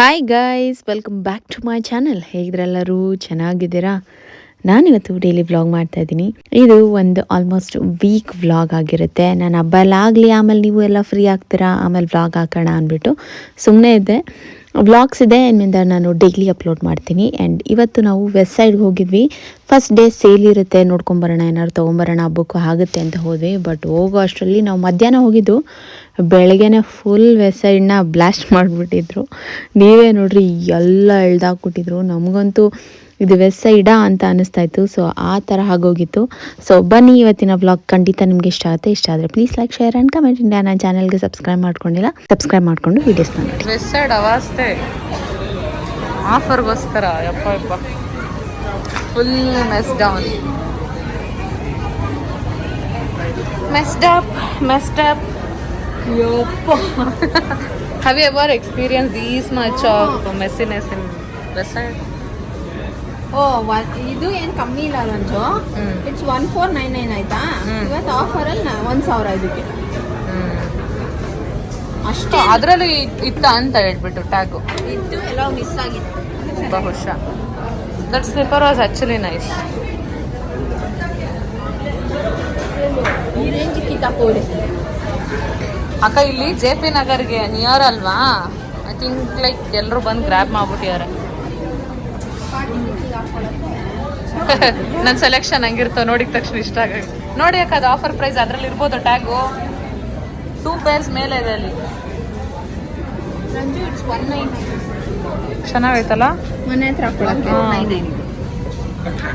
Hi guys welcome back to my channel ಹೇಗಿದ್ರೆಲ್ಲರೂ ಚೆನ್ನಾಗಿದ್ದೀರಾ? ನಾನಿವತ್ತು daily vlog ಮಾಡ್ತಾ ಇದ್ದೀನಿ. ಇದು ಒಂದು ಆಲ್ಮೋಸ್ಟ್ ವೀಕ್ ವ್ಲಾಗ್ ಆಗಿರುತ್ತೆ. ನಾನು ಹಬ್ಬ ಆಗಲಿ, ಆಮೇಲೆ ನೀವು ಎಲ್ಲ ಫ್ರೀ ಆಗ್ತೀರಾ? ಆಮೇಲೆ ವ್ಲಾಗ್ ಹಾಕೋಣ ಅಂದ್ಬಿಟ್ಟು ಸುಮ್ಮನೆ ಇದ್ದೆ. ವ್ಲಾಗ್ಸ್ ಇದೆ ಇನ್ಮಿಂದ ನಾನು ಡೈಲಿ ಅಪ್ಲೋಡ್ ಮಾಡ್ತೀನಿ. ಆ್ಯಂಡ್ ಇವತ್ತು ನಾವು ವೆಸ್ಟ್ ಸೈಡ್ಗೆ ಹೋಗಿದ್ವಿ. ಫಸ್ಟ್ ಡೇ ಸೇಲ್ ಇರುತ್ತೆ, ನೋಡ್ಕೊಂಬರೋಣ, ಏನಾದ್ರು ತೊಗೊಂಬರೋಣ, ಹಬ್ಬಕ್ಕೂ ಆಗುತ್ತೆ ಅಂತ ಹೋದ್ವಿ. ಬಟ್ ಹೋಗೋ ಅಷ್ಟರಲ್ಲಿ ನಾವು ಮಧ್ಯಾಹ್ನ ಹೋಗಿದ್ದು. ಬೆಳಗ್ಗೆನೇ ಫುಲ್ ವೆಸ್ಟ್ ಸೈಡ್ನ ಬ್ಲಾಸ್ಟ್ ಮಾಡಿಬಿಟ್ಟಿದ್ರು. ನೀವೇ ನೋಡ್ರಿ, ಎಲ್ಲ ಎಳ್ದಾಕ್ಬಿಟ್ಟಿದ್ರು. ನಮಗಂತೂ ಇದು ವೆಸ್ಟ್ ಅಂತ ಅನಿಸ್ತಾ ಇತ್ತು ಸೊ ಆ ಥರ ಆಗೋಗಿತ್ತು. ಸೊ ಬನ್ನಿ ಇವತ್ತಿನ ಬ್ಲಾಗ್ ಖಂಡಿತ ನಿಮ್ಗೆ ಇಷ್ಟ ಆಗುತ್ತೆ. ಇಷ್ಟ ಆದರೆ please like share and comment India ನನ್ನ ಚಾನಲ್ಗೆ ಸಬ್ಸ್ಕ್ರೈಬ್ ಮಾಡ್ಕೊಂಡಿಲ್ಲ. ಸಬ್ಸ್ಕ್ರೈಬ್ ಮಾಡ್ಕೊಂಡು ವೀಡಿಯೋಸ್ನ ನೋಡಿ. ವೆಸ್ಟ್ ಆಫರ್ಗೋಸ್ಕರ. ಯಪ್ಪ ಯಪ್ಪ. Full mess down messed up messed up ಯಪ್ಪ. Have you ever experience these much of messiness in Westside ಓ ಇದು ಏನ್ ಕಮ್ಮಿ ಇಲ್ಲ Ranju. It's one four nine nine ಆಯ್ತಾ. ಇವತ್ತು ಆಫರ್ ಅಲ್ಲಿ ಒಂದ್ ಸಾವಿರ ಇದಕ್ಕೆ. ಅಷ್ಟೇ. ಅದರಲ್ಲೂ ಇತ್ತ ಅಂತ ಹೇಳ್ಬಿಟ್ಟು ಟ್ಯಾಗು ಇತ್ತು ಎಲ್ಲ ಮಿಸ್ ಆಗಿತ್ತು. ಬಹುಶಃ that slipper was actually nice ಈ ರೇಂಜ್ ಕಿತ್ತಾಪೋರೆ ಅಕ್ಕ ಇಲ್ಲಿ ಜೆ ಪಿ ನಗರ್ಗೆ ನಿಯರ್ ಅಲ್ವಾ? ಐ ಥಿಂಕ್ ಲೈಕ್ ಎಲ್ಲರೂ ಬಂದು ಗ್ರ್ಯಾಬ್ ಮಾಡ್ಬಿಟ್ಟಿದ್ದಾರೆ ನನ್ನ ಸೆಲೆಕ್ಷನ್ ಹಂಗಿರ್ತಾವ ನೋಡಿದ ತಕ್ಷಣ ಇಷ್ಟ ಆಗ ನೋಡಿ ಅಕ್ಕ ಅದು ಆಫರ್ ಪ್ರೈಸ್ ಅದ್ರಲ್ಲಿ ಇರ್ಬೋದು ಟ್ಯಾಗು ಟೂ ಪೇರ್ಸ್ ಮೇಲೆ ಇದೆ ಅಲ್ಲಿ. ಚೆನ್ನಾಗೈತಲ್ಲ? ಮನೆ ಹತ್ರ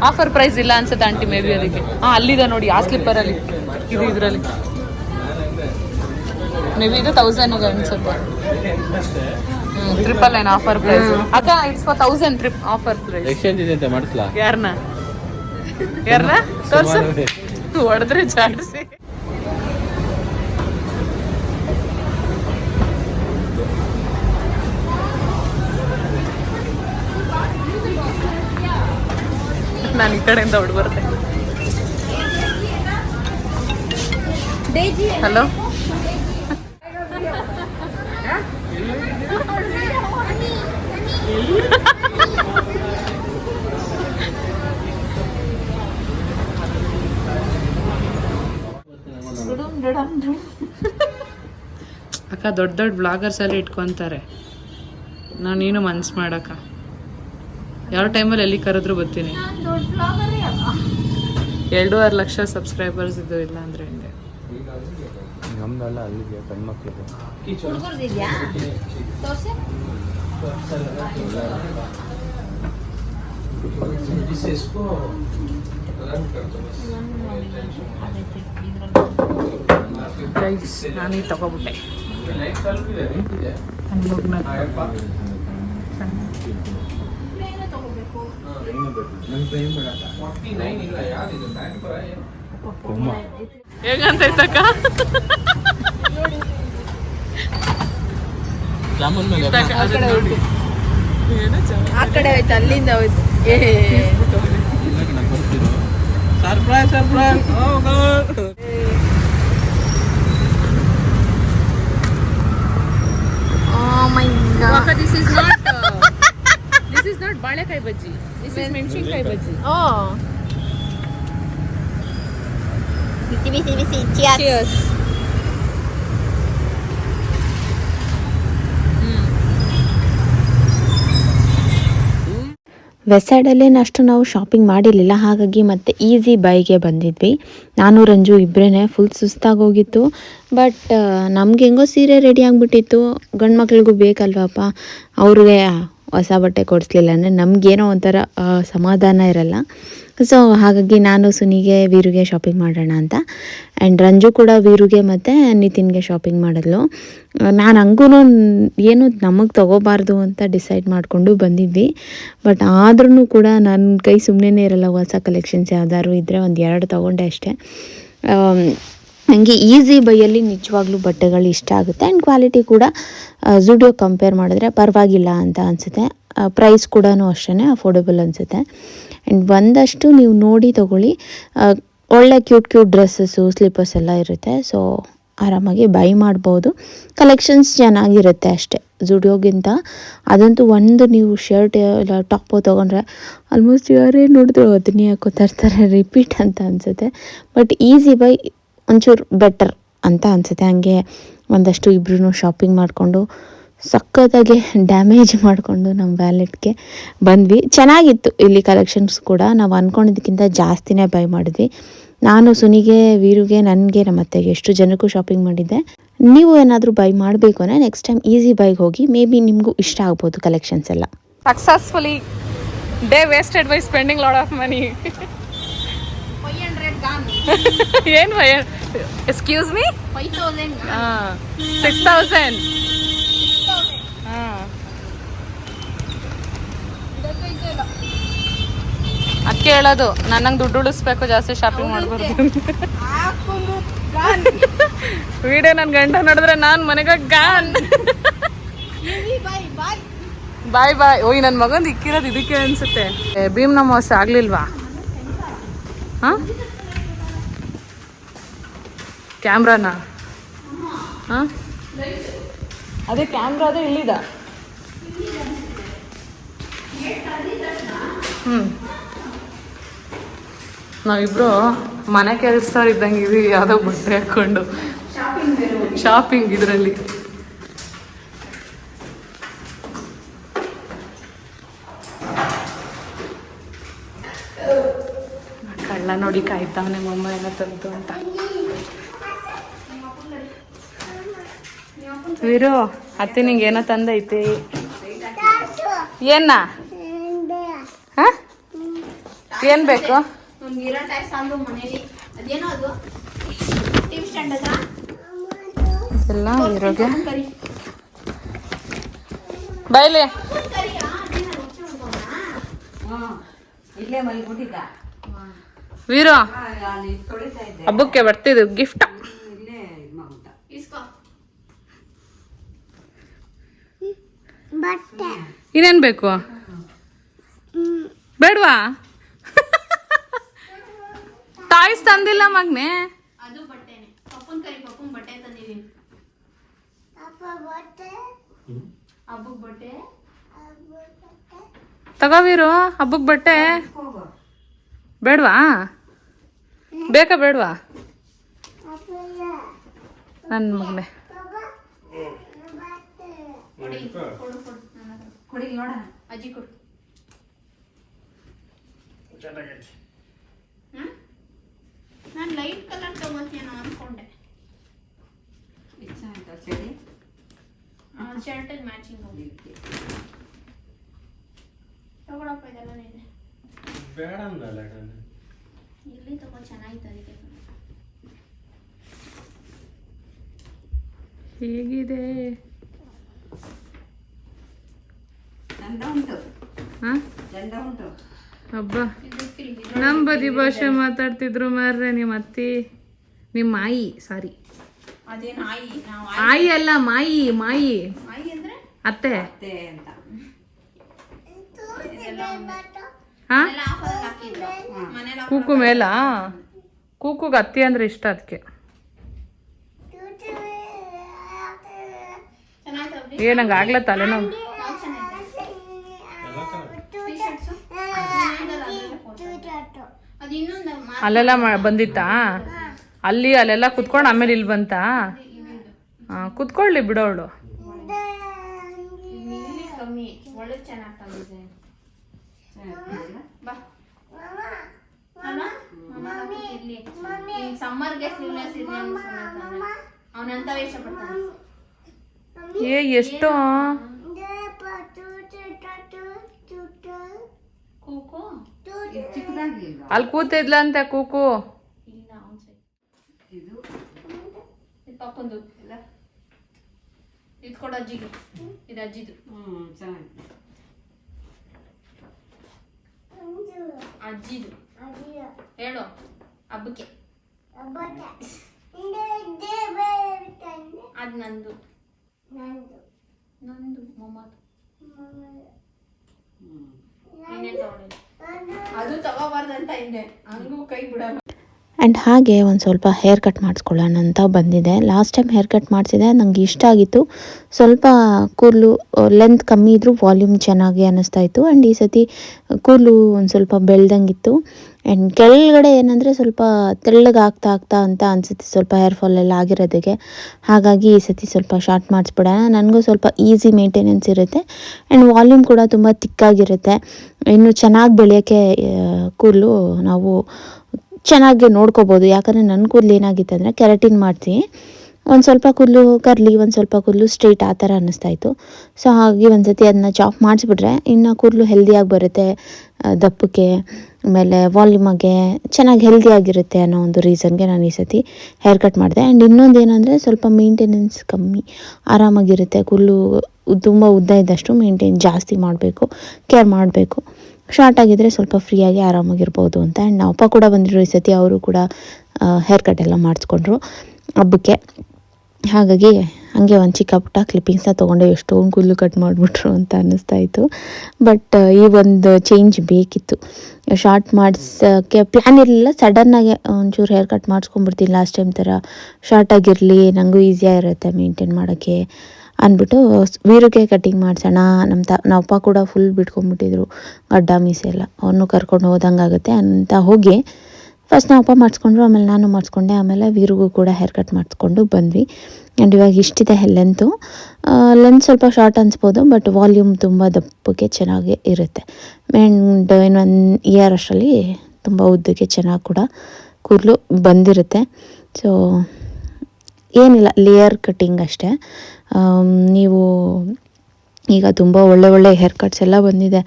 ಆಫರ್ ಪ್ರೈಸ್ ಇಲ್ಲ ಅನ್ಸುತ್ತೆ ಆಂಟಿ ಮೇ ಬಿ ಅದಕ್ಕೆ. ಹಾಂ ಅಲ್ಲಿದೆ ನೋಡಿ ಆ ಸ್ಲಿಪ್ಪರಲ್ಲಿ ಇದು ಇದರಲ್ಲಿ. ಮೇ ಬಿ ಇದು ತೌಸಂಡ್ ಅನ್ಸುತ್ತೆ ಟ್ರಿಪಲ್ ನೈನ್ ಆಫರ್ ಪ್ರೈಸ್ ಅಕ್ಕ it's four thousand trip offer price exchange ಇದೆ ಅಂತ ಮಾಡಿಸ್ಲಾ? ಯಾರನ್ನ ಯಾರನ್ನ ತೋರ್ಸು. ಹೊಡೆದ್ರೆ ಜಾಡಿಸಿ ನಾನು ಈ ಕಡೆಯಿಂದ ಹೊಡ್ ಬರ್ತೆ. ಹಲೋ ಅಕ್ಕ ದೊಡ್ಡ ದೊಡ್ಡ ಬ್ಲಾಗರ್ಸ್ ಎಲ್ಲ ಇಟ್ಕೊಂತಾರೆ. ನಾನು ನೀನು ಮನ್ಸು ಮಾಡಕ್ಕ. ಯಾವ ಟೈಮಲ್ಲಿ ಎಲ್ಲಿ ಕರೆದ್ರು ಬರ್ತೀನಿ ಎರಡೂವರೆ ಲಕ್ಷ ಸಬ್ಸ್ಕ್ರೈಬರ್ಸ್ ಇದು ಇಲ್ಲ ಅಂದ್ರೆ ಹಿಂಗೆ? ನಮ್ದಲ್ಲ ಅಲ್ಲಿಗೆ ಸರ್ ಹುಡುಗರ್ದಿದ್ಯಾ? ತೋರ್ಸಿ ಗೈಸ್ ನಾನೀಗ ತಗೋಬಿಟ್ಟೆ ಹೇಗಂತ ಮೇಲೆ ಆ ಕಡೆ ಹೋಯ್ತು ಅಲ್ಲಿಂದ ಹೋಯ್ತು Oh my god. Waka, this is not. Uh, this is not balekai bhaji. This is mentionkai bhaji. Oh. Busy, busy, busy. Cheers. Cheers. West ಅಷ್ಟು ನಾವು ಶಾಪಿಂಗ್ ಮಾಡಿರಲಿಲ್ಲ. ಹಾಗಾಗಿ ಮತ್ತೆ ಈಸಿ ಬೈಗೆ ಬಂದಿದ್ವಿ. ನಾನು, ರಂಜು ಇಬ್ಬರೇ ಫುಲ್ ಸುಸ್ತಾಗೋಗಿತ್ತು ಬಟ್ ನಮ್ಗೆ ಹೆಂಗೋ ಸೀರೆ ರೆಡಿ ಆಗಿಬಿಟ್ಟಿತ್ತು. ಗಂಡು ಮಕ್ಳಿಗೂ ಬೇಕಲ್ವಪ್ಪ? ಅವ್ರಿಗೆ ಹೊಸ ಬಟ್ಟೆ ಕೊಡಿಸ್ಲಿಲ್ಲ ಅಂದರೆ ನಮಗೇನೋ ಒಂಥರ ಸಮಾಧಾನ ಇರಲ್ಲ. ಸೊ ಹಾಗಾಗಿ ನಾನು ಸುನಿಗೆ ವೀರುಗೆ ಶಾಪಿಂಗ್ ಮಾಡೋಣ ಅಂತ. ಆ್ಯಂಡ್ ರಂಜು ಕೂಡ ವೀರುಗೆ ಮತ್ತು ನಿತಿನ್ಗೆ ಶಾಪಿಂಗ್ ಮಾಡಿದ್ಲು ನಾನು ಹಂಗೂ ಏನು ನಮಗೆ ತಗೋಬಾರ್ದು ಅಂತ ಡಿಸೈಡ್ ಮಾಡಿಕೊಂಡು ಬಂದಿದ್ವಿ. ಬಟ್ ಆದ್ರೂ ಕೂಡ ನನ್ನ ಕೈ ಸುಮ್ಮನೆ ಇರಲ್ಲ ಹೊಸ ಕಲೆಕ್ಷನ್ಸ್ ಯಾವ್ದಾದ್ರು ಇದ್ದರೆ ಒಂದು ಎರಡು ತೊಗೊಂಡೆ ಅಷ್ಟೇ. ಆಮ್, ನನಗೆ ಈಸಿ ಬೈಯಲ್ಲಿ ನಿಜವಾಗ್ಲೂ ಬಟ್ಟೆಗಳು ಇಷ್ಟ ಆಗುತ್ತೆ. ಆ್ಯಂಡ್ ಕ್ವಾಲಿಟಿ ಕೂಡ ಝುಡಿಯೋ ಕಂಪೇರ್ ಮಾಡಿದ್ರೆ ಪರವಾಗಿಲ್ಲ ಅಂತ ಅನಿಸುತ್ತೆ. ಪ್ರೈಸ್ ಕೂಡ ಅಷ್ಟೇ ಅಫೋರ್ಡೆಬಲ್ ಅನಿಸುತ್ತೆ. ಆ್ಯಂಡ್ ಒಂದಷ್ಟು ನೀವು ನೋಡಿ ತಗೊಳ್ಳಿ. ಒಳ್ಳೆ ಕ್ಯೂಟ್ ಕ್ಯೂಟ್ ಡ್ರೆಸ್ಸಸ್ಸು ಸ್ಲಿಪ್ಪರ್ಸ್ ಎಲ್ಲ ಇರುತ್ತೆ. ಸೊ ಆರಾಮಾಗಿ ಬೈ ಮಾಡ್ಬೋದು. ಕಲೆಕ್ಷನ್ಸ್ ಚೆನ್ನಾಗಿರುತ್ತೆ ಅಷ್ಟೇ. ಜುಡಿಯೋಗಿಂತ ಅದಂತೂ ಒಂದು ನೀವು ಶರ್ಟ್ ಇಲ್ಲ ಟಾಪು ತೊಗೊಂಡ್ರೆ ಆಲ್ಮೋಸ್ಟ್ ಯಾರೇ ನೋಡಿದ್ರು ಅದನ್ನೇ ಹಾಕೋತಾ ಇರ್ತಾರೆ ರಿಪೀಟ್ ಅಂತ ಅನಿಸುತ್ತೆ. ಬಟ್ ಈಸಿ ಬೈ ಒಂಚೂರು ಬೆಟರ್ ಅಂತ ಅನಿಸುತ್ತೆ. ಹಂಗೆ ಒಂದಷ್ಟು ಇಬ್ಬರೂ ಶಾಪಿಂಗ್ ಮಾಡಿಕೊಂಡು ಸಖತ್ತಾಗಿ ಡ್ಯಾಮೇಜ್ ಮಾಡಿಕೊಂಡು ನಮ್ಮ ವ್ಯಾಲೆಟ್ಗೆ ಬಂದ್ವಿ. ಚೆನ್ನಾಗಿತ್ತು ಇಲ್ಲಿ ಕಲೆಕ್ಷನ್ಸ್ ಕೂಡ. ನಾವು ಅಂದ್ಕೊಂಡಿದ್ದಕ್ಕಿಂತ ಜಾಸ್ತಿನೇ ಬೈ ಮಾಡಿದ್ವಿ. ನಾನು ಸುನಿಗೆ ವೀರುಗೆ ನನಗೆ ನಮ್ಮ ಅತ್ತೆಗೆ ಎಷ್ಟು ಜನಕ್ಕೂ ಶಾಪಿಂಗ್ ಮಾಡಿದ್ದೆ. ನೀವು ಏನಾದರೂ ಬೈ ಮಾಡಬೇಕು ಅಂದರೆ ನೆಕ್ಸ್ಟ್ ಟೈಮ್ ಈಸಿ ಬೈಗೆ ಹೋಗಿ ಮೇ ಬಿ ನಿಮಗೂ ಇಷ್ಟ ಆಗ್ಬೋದು ಕಲೆಕ್ಷನ್ಸ್ ಎಲ್ಲ. Successfully day wasted by spending lot of money ಏನು excuse me five thousand six thousand ಹಾಂ ಅದಕ್ಕೆ ಹೇಳೋದು ನನಗೆ ದುಡ್ಡು ಉಳಿಸ್ಬೇಕು ಜಾಸ್ತಿ ಶಾಪಿಂಗ್ ಮಾಡ್ಬಾರ್ದು ವಿಡಿಯೋ ನನ್ನ ಗಂಡ ನೋಡಿದ್ರೆ ನಾನು ಮನೆಗೆ ಗಾನ್ ಬಾಯ್ ಬಾಯ್ ಓಯ್ ನನ್ನ ಮಗಂದು ಇಕ್ಕಿರೋದು ಇದಕ್ಕೆ ಅನ್ಸುತ್ತೆ. ಏ, ಭೀಮ್ನ ಮೋಸ ಆಗ್ಲಿಲ್ವಾ? ಹಾ? ಕ್ಯಾಮ್ರಾನ? ಹಾ? ಅದೇ ಕ್ಯಾಮ್ರಾ ಅದೇ ಇಲ್ಲಿದ. ಹ್ಞೂ ನಾವಿಬ್ರು ಮನೆ ಕೆಲಸದವ್ರು ಇದ್ದಂಗೆ ಇದೀವಿ, ಯಾವುದೋ ಬಟ್ಟೆ ಹಾಕೊಂಡು. ಶಾಪಿಂಗ್ ಇದರಲ್ಲಿ. ಕಳ್ಳ ನೋಡಿ ಕಾಯ್ತಾವನೆ ಮಮ್ಮ ಎಲ್ಲ ತಂತು ಅಂತ. ವಿರು, ಅತ್ತೆ ನಿಂಗೆ ಏನೋ ತಂದೈತಿ? ಏನ ಏನ್ ಬೇಕು? ಒಂದು ಮನೇಲಿ ಅದೇನೋ ಅದು. ಟಿವಿ ಸ್ಟ್ಯಾಂಡ್ ಹತ್ರ. ಎಲ್ಲ ಇಲ್ಲೇ ಮಲ್ಬಿಟ್ಟಿದ್ದ ವೀರು. ಹಬ್ಬಕ್ಕೆ ಬರ್ತಿದ್ದು ಗಿಫ್ಟ್ ಇನ್ನೇನ್ ಬೇಕು? ಬೇಡ್ವಾ? ಟಾಯ್ಸ್ ತಂದಿಲ್ಲ ಮಗ್ನೆ. ಅದು ಬಟ್ಟೆನೆ. ಪಪ್ಪನ್ ಕರಿ ಪಪ್ಪನ್ ಬಟ್ಟೆ ತಂದಿದೀನಿ ಹಬ್ಬಕ್ ಬಟ್ಟೆ. ತಗೋವೀರು ಹಬ್ಬಕ್ ಬಟ್ಟೆ. ಬೇಡ್ವಾ? ಬೇಕಾ ಬೇಡ್ವಾ? ನನ್ನ ಮಗನೆ. ಕೊಡಿ ಕೊಡು ಕೊಡು ಕೊಡಿ ನೋಡೋಣ. ಅಜ್ಜಿ ಕೊಡು. ನಾನು ಶರ್ಟ್ ಮ್ಯಾಚಿಂಗ್ ತಗೊಳಪ್ಪ ಇದೆಲ್ಲ ನೀನೆ ಬೇಡ ಅಂದಲ್ಲ ಇಲ್ಲಿ ತಗೋ ಚೆನ್ನಾಗಿತ್ತು ಅದಕ್ಕೆ. ಹೇಗಿದೆ? ಚಂದ ಉಂಟು. ಹಾ ಚಂದ ಉಂಟು. ಹಬ್ಬ ನಮ್ಮ ಬದಿ ಭಾಷೆ ಮಾತಾಡ್ತಿದ್ರು ಮಾರ್ರೆ ನಿಮ್ಮ ಅತ್ತಿ ನಿಮ್ಮ ಮಾಯಿ ಸಾರಿ. ಅದೇನು ಆಯಿ ನಾವು ಆಯಿ. ಅಲ್ಲ ಮಾಯಿ ಮಾಯಿ. ಆಯಿ ಅಂದ್ರೆ? ಅತ್ತೆ. ಅತ್ತೆ ಅಂತ. ಕೂಕು ಮೇಲ? ಕೂಕುಗೆ ಅತ್ತಿ ಅಂದ್ರೆ ಇಷ್ಟ ಅದಕ್ಕೆ ಏನಂಗ ಆಗ್ಲ ತಲೆ ನಮ್ ತಲೆನೋವು ಅಲ್ಲೆಲ್ಲ ಮಾ- ಬಂದಿತ್ತಾ? ಅಲ್ಲಿ ಅಲ್ಲೆಲ್ಲ ಕುತ್ಕೊಂಡು ಆಮೇಲೆ ಇಲ್ಲಿ ಬಂತಾ? ಹಾಂ ಕುತ್ಕೊಳ್ಳಿ ಬಿಡೋಳು ಏ ಎಷ್ಟು? ಅಲ್ಲಿ ಕೂತಿದ್ಲಂತೆ ಕೂಕು. ಇದು. ಪಾಪಂದು ಇಲ್ಲ ಇದು ಕೊಡು ಅಜ್ಜಿಗೆ. ಇದು ಅಜ್ಜಿದು. ಹ್ಞೂ ಚೆನ್ನಾಗಿ ಅಜ್ಜಿದು. ಹೇಳು ಹಬ್ಬಕ್ಕೆ. ಅದು ನಂದು. ನಂದು. ಮೊಮ್ಮದು. ಅದು ತಗೋಬಾರ್ದಂತ ಹಿಂದೆ. ಹಂಗೂ ಕೈ ಬಿಡಲ್ಲ. ಆ್ಯಂಡ್ ಹಾಗೆ ಒಂದು ಸ್ವಲ್ಪ ಹೇರ್ ಕಟ್ ಮಾಡಿಸ್ಕೊಳ್ಳೋಣ ಅಂತ ಬಂದಿದೆ. ಲಾಸ್ಟ್ ಟೈಮ್ ಹೇರ್ ಕಟ್ ಮಾಡಿಸಿದೆ ನನಗೆ ಇಷ್ಟ ಆಗಿತ್ತು. ಸ್ವಲ್ಪ ಕೂದಲು ಲೆಂತ್ ಕಮ್ಮಿ ಇದ್ದರೂ ವಾಲ್ಯೂಮ್ ಚೆನ್ನಾಗಿ ಅನ್ನಿಸ್ತಾ ಇತ್ತು. ಆ್ಯಂಡ್ ಈ ಸತಿ ಕೂದಲು ಒಂದು ಸ್ವಲ್ಪ ಬೆಳ್ದಂಗಿತ್ತು ಆ್ಯಂಡ್ ಕೆಳಗಡೆ ಏನಂದರೆ ಸ್ವಲ್ಪ ತೆಳ್ಳಗೆ ಆಗ್ತಾ ಆಗ್ತಾ ಅಂತ ಅನಿಸುತ್ತೆ ಸ್ವಲ್ಪ ಹೇರ್ ಫಾಲ್ ಎಲ್ಲ ಆಗಿರೋದಕ್ಕೆ. ಹಾಗಾಗಿ ಈ ಸತಿ ಸ್ವಲ್ಪ ಶಾರ್ಟ್ ಮಾಡಿಸ್ಬಿಡೋಣ. ನನಗೂ ಸ್ವಲ್ಪ ಈಸಿ ಮೇಂಟೆನೆನ್ಸ್ ಇರುತ್ತೆ. ಆ್ಯಂಡ್ ವಾಲ್ಯೂಮ್ ಕೂಡ ತುಂಬ ತಿಕ್ಕಾಗಿರುತ್ತೆ ಇನ್ನು ಚೆನ್ನಾಗಿ ಬೆಳೆಯೋಕ್ಕೆ ಕೂದಲು ನಾವು ಚೆನ್ನಾಗಿ ನೋಡ್ಕೋಬೋದು. ಯಾಕಂದರೆ ನನ್ನ ಕೂದಲು ಏನಾಗಿತ್ತು ಅಂದರೆ ಕೆರಟಿನ್ ಮಾಡ್ತೀನಿ. ಒಂದು ಸ್ವಲ್ಪ ಕೂದಲು ಕರ್ಲಿ, ಒಂದು ಸ್ವಲ್ಪ ಕೂದಲು ಸ್ಟ್ರೈಟ್ ಆ ಥರ ಅನ್ನಿಸ್ತಾ ಇತ್ತು. ಸೊ ಹಾಗೆ ಒಂದು ಸತಿ ಅದನ್ನ ಚಾಪ್ ಮಾಡಿಸ್ಬಿಟ್ರೆ ಇನ್ನು ಕೂದಲು ಹೆಲ್ದಿಯಾಗಿ ಬರುತ್ತೆ. ದಪ್ಪಕ್ಕೆ, ಆಮೇಲೆ ವಾಲ್ಯೂಮಾಗೆ ಚೆನ್ನಾಗಿ ಹೆಲ್ದಿಯಾಗಿರುತ್ತೆ ಅನ್ನೋ ಒಂದು ರೀಸನ್ಗೆ ನಾನು ಈ ಸತಿ ಹೇರ್ ಕಟ್ ಮಾಡಿದೆ. ಆ್ಯಂಡ್ ಇನ್ನೊಂದು ಏನಂದರೆ ಸ್ವಲ್ಪ ಮೇಂಟೆನೆನ್ಸ್ ಕಮ್ಮಿ, ಆರಾಮಾಗಿರುತ್ತೆ. ಕೂದಲು ತುಂಬ ಉದ್ದ ಇದ್ದಷ್ಟು ಮೇಂಟೈನ್ ಜಾಸ್ತಿ ಮಾಡಬೇಕು ಕೇರ್ ಮಾಡಬೇಕು. ಶಾರ್ಟ್ ಆಗಿದ್ದರೆ ಸ್ವಲ್ಪ ಫ್ರೀಯಾಗಿ ಆರಾಮಾಗಿರ್ಬೋದು ಅಂತ. ಆ್ಯಂಡ್ ಅಪ್ಪ ಕೂಡ ಬಂದಿರೋ ಈ ಸತಿ, ಅವರು ಕೂಡ ಹೇರ್ ಕಟ್ ಎಲ್ಲ ಮಾಡಿಸ್ಕೊಂಡ್ರು ಹಬ್ಬಕ್ಕೆ. ಹಾಗಾಗಿ ಹಾಗೆ ಒಂದು ಚಿಕ್ಕ ಪುಟ್ಟ ಕ್ಲಿಪ್ಪಿಂಗ್ಸ್ನ ತೊಗೊಂಡು ಎಷ್ಟೊಂದು ಕೂದಲು ಕಟ್ ಮಾಡಿಬಿಟ್ರು ಅಂತ ಅನ್ನಿಸ್ತಾ ಇತ್ತು. ಬಟ್ ಈ ಒಂದು ಚೇಂಜ್ ಬೇಕಿತ್ತು. ಶಾರ್ಟ್ ಮಾಡಿಸೋಕ್ಕೆ ಪ್ಲ್ಯಾನ್ ಇರಲಿಲ್ಲ. ಸಡನ್ನಾಗಿ ಒಂಚೂರು ಹೇರ್ ಕಟ್ ಮಾಡಿಸ್ಕೊಂಡ್ಬಿಡ್ತೀನಿ ಲಾಸ್ಟ್ ಟೈಮ್ ಥರ. ಶಾರ್ಟ್ ಆಗಿರಲಿ ನನಗೂ ಈಸಿಯಾಗಿರುತ್ತೆ ಮೇಂಟೈನ್ ಮಾಡೋಕ್ಕೆ. ಅಂದ್ಬಿಟ್ಟು ವೀರಗೆ ಕಟ್ಟಿಂಗ್ ಮಾಡಿಸೋಣ ನಮ್ಮ ತ ನಮ್ಮ ಅಪ್ಪ ಕೂಡ ಫುಲ್ ಬಿಟ್ಕೊಂಡ್ಬಿಟ್ಟಿದ್ರು. ಗಡ್ಡ ಮೀಸೆ ಅವನು ಕರ್ಕೊಂಡು ಹೋದಂಗೆ ಆಗುತ್ತೆ ಅಂತ ಹೋಗಿ ಫಸ್ಟ್ ನಾವು ಅಪ್ಪ ಮಾಡಿಸ್ಕೊಂಡ್ರು, ಆಮೇಲೆ ನಾನು ಮಾಡಿಸ್ಕೊಂಡೆ. ಆಮೇಲೆ ವೀರಿಗೂ ಕೂಡ ಹೇರ್ ಕಟ್ ಮಾಡಿಸ್ಕೊಂಡು ಬಂದ್ವಿ. ಆ್ಯಂಡ್ ಇವಾಗ ಇಷ್ಟಿದೆ ಲೆಂತು ಲೆಂತ್ ಸ್ವಲ್ಪ ಶಾರ್ಟ್ ಅನಿಸ್ಬೋದು ಬಟ್ ವಾಲ್ಯೂಮ್ ತುಂಬ ದಪ್ಪಕ್ಕೆ ಚೆನ್ನಾಗಿ ಇರುತ್ತೆ. ಆ್ಯಂಡ್ ಒನ್ ಇಯರ್ ಅಷ್ಟರಲ್ಲಿ ತುಂಬ ಉದ್ದಕ್ಕೆ ಚೆನ್ನಾಗಿ ಕೂಡ ಕೂದಲು ಬಂದಿರುತ್ತೆ. ಸೊ ಏನಿಲ್ಲ ಲೇಯರ್ ಕಟ್ಟಿಂಗ್ ಅಷ್ಟೇ. ನೀವು ಈಗ ತುಂಬ ಒಳ್ಳೆ ಒಳ್ಳೆ ಹೇರ್ ಕಟ್ಸ್ ಎಲ್ಲ ಬಂದಿದೆ.